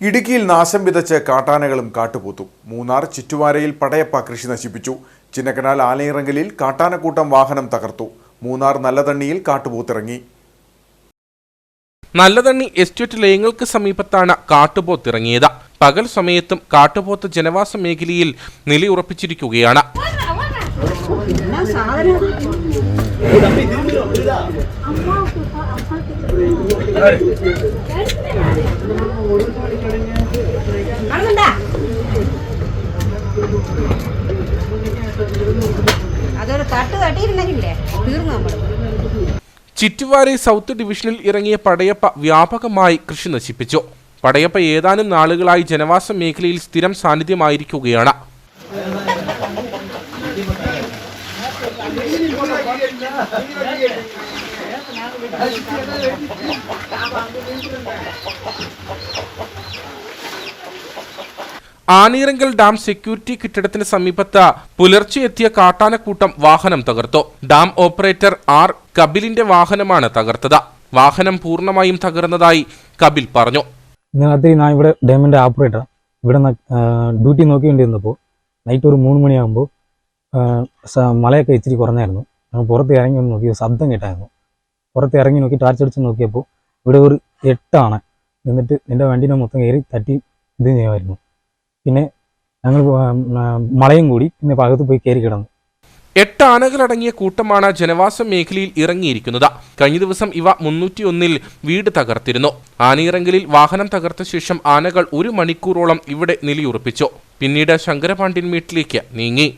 ഇടുക്കിയിൽ നാശം വിതച്ച് കാട്ടാനകളും കാട്ടുപൂത്തു. മൂന്നാർ ചുറ്റുവാരയിൽ പടയപ്പ കൃഷി നശിപ്പിച്ചു. ചിന്നക്കനാൽ ആലയിറങ്കലിൽ കാട്ടാനക്കൂട്ടം വാഹനം തകർത്തു. മൂന്നാർ നല്ലതണ്ണിയിൽ കാട്ടുപോത്തിറങ്ങി. നല്ലതണ്ണി എസ്റ്റേറ്റ് ലയങ്ങൾക്ക് സമീപത്താണ് കാട്ടുപോത്തിറങ്ങിയത്. പകൽ സമയത്തും കാട്ടുപോത്ത് ജനവാസ മേഖലയിൽ നിലയുറപ്പിച്ചിരിക്കുകയാണ് നമ്മൾ ചിറ്റുവാരെ സൗത്ത് ഡിവിഷനിൽ ഇറങ്ങിയ പടയപ്പ വ്യാപകമായി കൃഷി നശിപ്പിച്ചു. പടയപ്പ ഏതാനും നാളുകളായി ജനവാസ മേഖലയിൽ സ്ഥിരം സാന്നിധ്യമായിരിക്കുകയാണ്. ആനീറങ്കൽ ഡാം സെക്യൂരിറ്റി കെട്ടിടത്തിന് സമീപത്ത് പുലർച്ചെ എത്തിയ കാട്ടാനക്കൂട്ടം വാഹനം തകർത്തു. ഡാം ഓപ്പറേറ്റർ ആർ കപിലിന്റെ വാഹനമാണ് തകർത്തത്. വാഹനം പൂർണമായും തകർന്നതായി കപിൽ പറഞ്ഞു. രാത്രി ഞാൻ ഇവിടെ ഡാമിന്റെ ഓപ്പറേറ്റർ ഇവിടെ ഡ്യൂട്ടി നോക്കിക്കൊണ്ടിരുന്നപ്പോൾ നൈറ്റ് ഒരു മൂന്ന് മണിയാകുമ്പോൾ മലയൊക്കെ ഇച്ചിരി കുറഞ്ഞായിരുന്നു. ഞങ്ങൾ പുറത്ത് ഇറങ്ങി ഒന്ന് നോക്കി ശബ്ദം കേട്ടായിരുന്നു. പുറത്ത് ഇറങ്ങി നോക്കി ടാർച്ച് അടിച്ച് നോക്കിയപ്പോൾ ഇവിടെ ഒരു എട്ടാണ്. എന്നിട്ട് എന്റെ വണ്ടീനെ മൊത്തം കയറി തട്ടി ഇത് ചെയ്യുമായിരുന്നു. പിന്നെ ഞങ്ങൾ മളയും കൂടി പിന്നെ ഭാഗത്ത് പോയി കയറി കിടന്നു. എട്ട് ആനകളടങ്ങിയ കൂട്ടമാണ് ജനവാസ മേഖലയിൽ ഇറങ്ങിയിരിക്കുന്നത്. കഴിഞ്ഞ ദിവസം ഇവ മുന്നൂറ്റിയൊന്നിൽ വീട് തകർത്തിരുന്നു. ആനയിറങ്കലിൽ വാഹനം തകർത്ത ശേഷം ആനകൾ ഒരു മണിക്കൂറോളം ഇവിടെ നിലയുറപ്പിച്ചു. പിന്നീട് ശങ്കരപാണ്ഡ്യൻ വീട്ടിലേക്ക് നീങ്ങി.